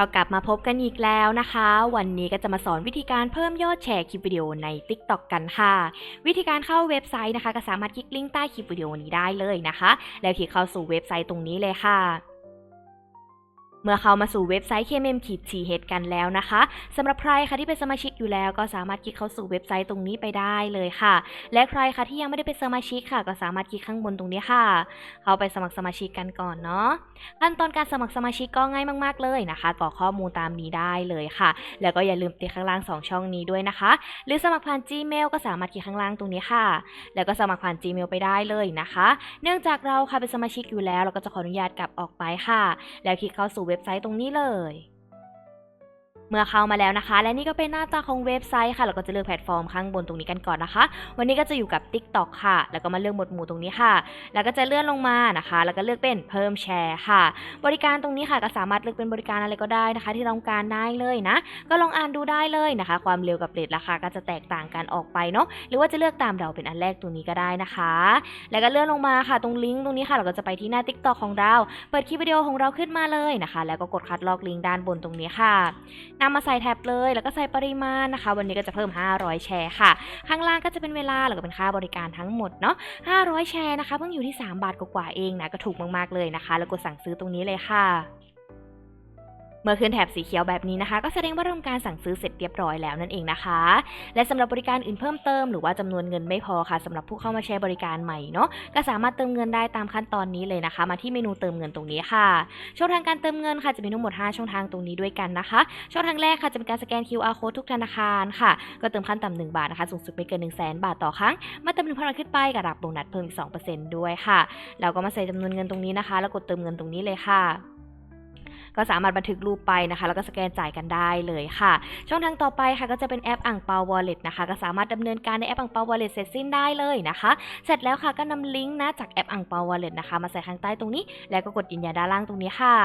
ก็กลับมาพบกันอีกแล้วนะคะ วันนี้ก็จะมาสอนวิธีการเพิ่มยอดแชร์คลิปวิดีโอใน TikTok กันค่ะ วิธีการเข้าเว็บไซต์นะคะ ก็สามารถคลิกลิงก์ใต้คลิปวิดีโอนี้ได้เลยนะคะ แล้วคลิกเข้าสู่เว็บไซต์ตรงนี้เลยค่ะ เมื่อเข้ามาสู่เว็บไซต์ KMM ขีด TH กันแล้วนะคะสำหรับใครค่ะที่เป็นสมาชิกอยู่แล้ว ก็สามารถคลิกเข้าสู่เว็บไซต์ตรงนี้ไปได้เลยค่ะ และใครค่ะที่ยังไม่ได้เป็นสมาชิกค่ะ ก็สามารถคลิกข้างบนตรงนี้ค่ะ เข้าไปสมัครสมาชิกกันก่อนเนาะขั้นตอนการสมัครสมาชิกก็ง่ายมาก ๆเลยนะคะกรอกข้อมูลตามนี้ได้เลยค่ะ แล้วก็อย่าลืมติดข้างล่าง 2 ช่องนี้ด้วยนะคะ หรือสมัครผ่าน Gmail ก็สามารถคลิกข้างล่างตรงนี้ค่ะ แล้วก็สมัครผ่าน Gmail ไปได้เลยนะคะ เนื่องจากเราค่ะเป็นสมาชิกอยู่แล้ว เราก็จะขออนุญาตกลับออกไปค่ะ แล้วคลิกเข้าสู่เว็บไซต์ตรงนี้เลย เมื่อเข้ามาแล้วนะคะ และนี่ก็เป็นหน้าตาของเว็บไซต์ค่ะ เราก็จะเลือกแพลตฟอร์มข้างบนตรงนี้กันก่อนนะคะ วันนี้ก็จะอยู่กับ TikTok ค่ะ แล้วก็มาเลือกหมวดหมู่ตรงนี้ค่ะ แล้วก็จะเลื่อนลงมานะคะ แล้วก็เลือกเป็นเพิ่มแชร์ค่ะ บริการตรงนี้ค่ะก็สามารถเลือกเป็นบริการอะไรก็ได้นะคะ ที่เราต้องการได้เลยนะ ก็ลองอ่านดูได้เลยนะคะ ความเร็วกับเรทราคาก็จะแตกต่างกันออกไปเนาะ หรือว่าจะเลือกตามเราเป็นอันแรกตรงนี้ก็ได้นะคะ แล้วก็เลื่อนลงมาค่ะ ตรงลิงก์ตรงนี้ค่ะ เราก็จะไปที่หน้า TikTok ของเรา เปิดคลิปวิดีโอของเราขึ้นมาเลยนะคะ แล้วก็กดคัดลอกลิงก์ด้านบนตรงนี้ค่ะนำมาใส่แท็บเลย แล้วก็ใส่ปริมาณนะคะ วันนี้ก็จะเพิ่ม 500 แชร์ค่ะ ข้างล่างก็จะเป็นเวลาแล้วก็เป็นค่าบริการทั้งหมดเนาะ500 แชร์นะคะเพิ่งอยู่ที่ 3 บาทกว่าๆเองนะก็ถูกมากๆเลยนะคะ แล้วกดสั่งซื้อตรงนี้เลยค่ะ เมื่อขึ้นแถบสีเขียวแบบนี้นะคะ ก็แสดงว่าทำการสั่งซื้อเสร็จเรียบร้อยแล้วนั่นเองนะคะ และสำหรับบริการอื่นเพิ่มเติมหรือว่าจำนวนเงินไม่พอค่ะสำหรับผู้เข้ามาใช้บริการใหม่เนาะก็สามารถเติมเงินได้ตามขั้นตอนนี้เลยนะคะ มาที่เมนูเติมเงินตรงนี้ค่ะ ช่องทางการเติมเงินค่ะจะมีทั้งหมด 5 ช่องทางตรงนี้ด้วยกันนะคะ ช่องทางแรกค่ะจะเป็นการสแกน QR code ทุกธนาคารค่ะ ก็เติมขั้นต่ำ1บาทนะคะสูงสุดไม่เกิน1 0 0 0 0แสนบาทต่อครั้งมาเติม1,000บาทขึ้นไปกับรับโบนัสเพิ่มอีก2%ด้วยค่ะแล้วก็มาใส่จำนวนเงินตรงนี้นะคะ แล้วกดเติมเงินตรงนี้เลยค่ะ ก็สามารถบันทึกรูปไปนะคะ แล้วก็สแกนจ่ายกันได้เลยค่ะ ช่องทางต่อไปค่ะก็จะเป็นแอปอ่างเปาวอลเล็ตนะคะ ก็สามารถดำเนินการในแอปอ่างเปาวอลเล็ตเสร็จสิ้นได้เลยนะคะ เสร็จแล้วค่ะก็นำลิงก์นะจากแอปอ่างเปาวอลเล็ตนะคะมาใส่ข้างใต้ตรงนี้ แล้วก็กดยืนยันด้านล่างตรงนี้ค่ะ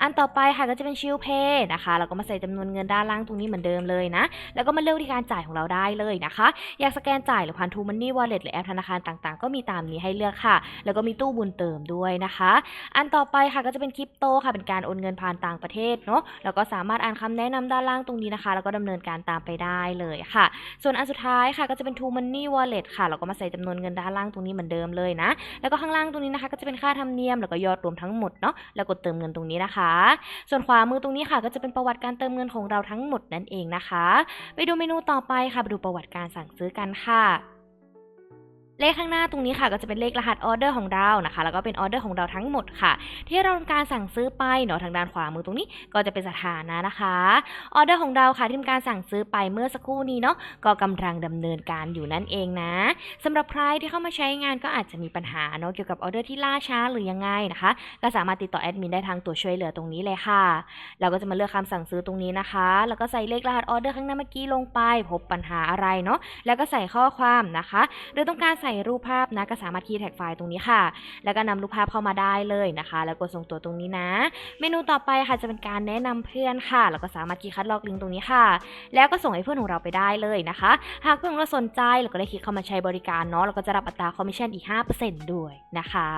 อันต่อไปค่ะก็จะเป็นชิลเพย์นะคะแล้วก็มาใส่จำนวนเงินด้านล่างตรงนี้เหมือนเดิมเลยนะ แล้วก็มาเลือกวิธีการจ่ายของเราได้เลยนะคะ อยากสแกนจ่ายหรือผ่านทูมันนี่วอลเล็ตหรือแอปธนาคารต่างๆ ก็มีตามนี้ให้เลือกค่ะ แล้วก็มีตู้บุญเติมด้วยนะคะ อันต่อไปค่ะก็จะเป็นคริปโตค่ะเป็นการโอนเงินผ่านต่างประเทศเนาะแล้วก็สามารถอ่านคำแนะนำด้านล่างตรงนี้นะคะ แล้วก็ดำเนินการตามไปได้เลยค่ะ ส่วนอันสุดท้ายค่ะก็จะเป็น True Money Wallet ค่ะแล้วก็มาใส่จำนวนเงินด้านล่างตรงนี้เหมือนเดิมเลยนะ แล้วก็ข้างล่างตรงนี้นะคะ ก็จะเป็นค่าธรรมเนียมแล้วก็ยอดรวมทั้งหมดเนาะแล้วกดเติมเงินตรงนี้นะคะ ส่วนขวามือตรงนี้ค่ะ ก็จะเป็นประวัติการเติมเงินของเราทั้งหมดนั่นเองนะคะ ไปดูเมนูต่อไปค่ะไปดูประวัติการสั่งซื้อกันค่ะ เลขข้างหน้าตรงนี้ค่ะก็จะเป็นเลขรหัสออเดอร์ของเรานะคะ แล้วก็เป็นออเดอร์ของเราทั้งหมดค่ะ ที่เราทำการสั่งซื้อไปเนาะทางด้านขวามือตรงนี้ก็จะเป็นสถานะนะคะออเดอร์ของเราค่ะที่ทำการสั่งซื้อไปเมื่อสักครู่นี้เนาะก็กำลังดำเนินการอยู่นั่นเองนะสำหรับใครที่เข้ามาใช้งานก็อาจจะมีปัญหาเนาะเกี่ยวกับออเดอร์ที่ล่าช้าหรือยังไงนะคะ ก็สามารถติดต่อแอดมินได้ทางตัวช่วยเหลือตรงนี้เลยค่ะ เราก็จะมาเลือกคำสั่งซื้อตรงนี้นะคะ แล้วก็ใส่เลขรหัสออเดอร์ข้างหน้าเมื่อกี้ลงไป พบปัญหาอะไรเนาะแล้วก็ใส่ข้อความนะคะ หรือต้องการใส่รูปภาพนะก็สามารถคีย์แท็กไฟล์ตรงนี้ค่ะ แล้วก็นำรูปภาพเข้ามาได้เลยนะคะ แล้วกดส่งตัวตรงนี้นะ เมนูต่อไปค่ะจะเป็นการแนะนำเพื่อนค่ะ แล้วก็สามารถคีย์คัดลอกลิงก์ตรงนี้ค่ะ แล้วก็ส่งให้เพื่อนของเราไปได้เลยนะคะ หากเพื่อนของเราสนใจเราก็ได้คลิกเข้ามาใช้บริการเนาะเราก็จะรับอัตราคอมมิชชั่นอีก 5%ด้วยนะคะ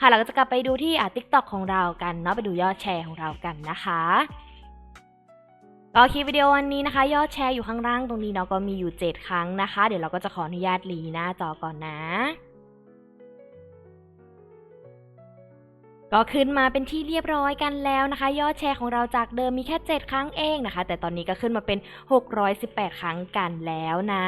ค่ะเราก็จะกลับไปดูที่อ่า TikTok ของเรากันเนาะไปดูยอดแชร์ของเรากันนะคะ ก็คลิปวิดีโอวันนี้นะคะ ยอดแชร์อยู่ข้างล่างตรงนี้เนาะก็มีอยู่ 7 ครั้งนะคะ เดี๋ยวเราก็จะขออนุญาตรีหน้าจอก่อนนะ ก็ขึ้นมาเป็นที่เรียบร้อยกันแล้วนะคะ ยอดแชร์ของเราจากเดิมมีแค่ 7 ครั้งเองนะคะ แต่ตอนนี้ก็ขึ้นมาเป็น 618 ครั้งกันแล้วนะ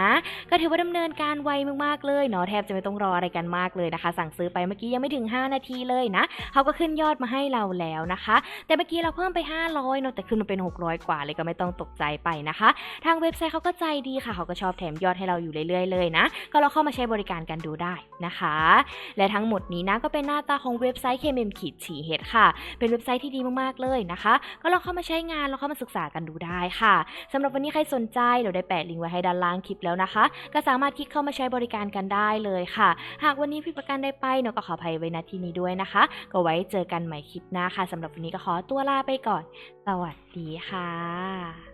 ก็ถือว่าดำเนินการไวมากๆเลยเนาะแทบจะไม่ต้องรออะไรกันมากเลยนะคะ สั่งซื้อไปเมื่อกี้ยังไม่ถึง 5 นาทีเลยนะเขาก็ขึ้นยอดมาให้เราแล้วนะคะ แต่เมื่อกี้เราเพิ่มไป 500เนาะแต่ขึ้นมาเป็น 600 กว่าเลยก็ไม่ต้องตกใจไปนะคะ ทางเว็บไซต์เขาก็ใจดีค่ะเขาก็ชอบแถมยอดให้เราอยู่เรื่อยๆเลยนะ ก็เราเข้ามาใช้บริการกันดูได้นะคะ และทั้งหมดนี้นะก็เป็นหน้าตาของเว็บไซต์ KMM ขีดฉีเฮดค่ะ เป็นเว็บไซต์ที่ดีมากๆเลยนะคะ ก็ลองเข้ามาใช้งานลองเข้ามาศึกษากันดูได้ค่ะสำหรับวันนี้ใครสนใจเดี๋ยวได้แปะลิงก์ไว้ให้ด้านล่างคลิปแล้วนะคะ ก็สามารถคลิกเข้ามาใช้บริการกันได้เลยค่ะ หากวันนี้ผิดประการใดไปเนาะก็ขออภัยไว้ณที่นี้ด้วยนะคะ ก็ไว้เจอกันใหม่คลิปหน้าค่ะสำหรับวันนี้ก็ขอตัวลาไปก่อน สวัสดีค่ะ